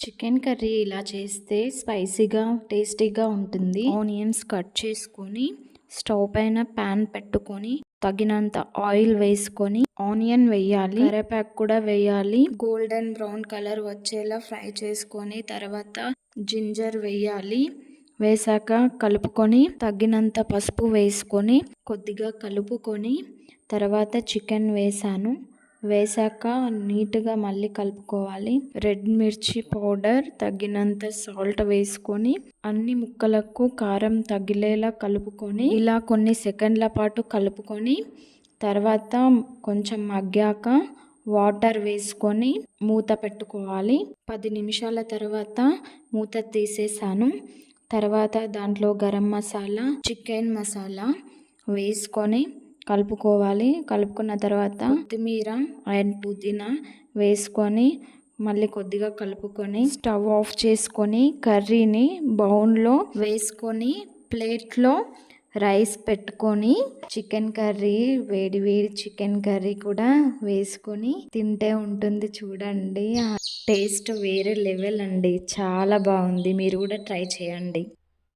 Chicken curry ఇలా చేస్తే స్పైసీగా టేస్టీగా ఉంటుంది. ఆనియన్స్ కట్ చేసుకొని స్టవ్ పైన ప్యాన్ పెట్టుకొని తగినంత ఆయిల్ వేసుకొని ఆనియన్ వేయాలి. కరేపాకు కూడా వేయాలి. గోల్డెన్ బ్రౌన్ కలర్ వచ్చేలా ఫ్రై చేసుకొని తర్వాత జింజర్ వేయాలి. వేసాక కలుపుకొని తగినంత పసుపు వేసుకొని కొద్దిగా కలుపుకొని తర్వాత చికెన్ వేసాను. వేసాక నీట్గా మళ్ళీ కలుపుకోవాలి. రెడ్ మిర్చి పౌడర్ తగినంత సాల్ట్ వేసుకొని అన్ని ముక్కలకు కారం తగిలేలా కలుపుకొని ఇలా కొన్ని సెకండ్ల పాటు కలుపుకొని తర్వాత కొంచెం మగ్గాక వాటర్ వేసుకొని మూత పెట్టుకోవాలి. పది నిమిషాల తర్వాత మూత తీసేసాను. తర్వాత దాంట్లో గరం మసాలా చికెన్ మసాలా వేసుకొని కలుపుకోవాలి. కలుపుకున్న తర్వాత కొత్తిమీర అండ్ పుదీనా వేసుకొని మళ్ళీ కొద్దిగా కలుపుకొని స్టవ్ ఆఫ్ చేసుకొని కర్రీని బౌన్లో వేసుకొని ప్లేట్లో రైస్ పెట్టుకొని చికెన్ కర్రీ వేడి వేడి చికెన్ కర్రీ కూడా వేసుకొని తింటే ఉంటుంది చూడండి. టేస్ట్ వేరే లెవెల్ అండి. చాలా బాగుంది. మీరు కూడా ట్రై చేయండి.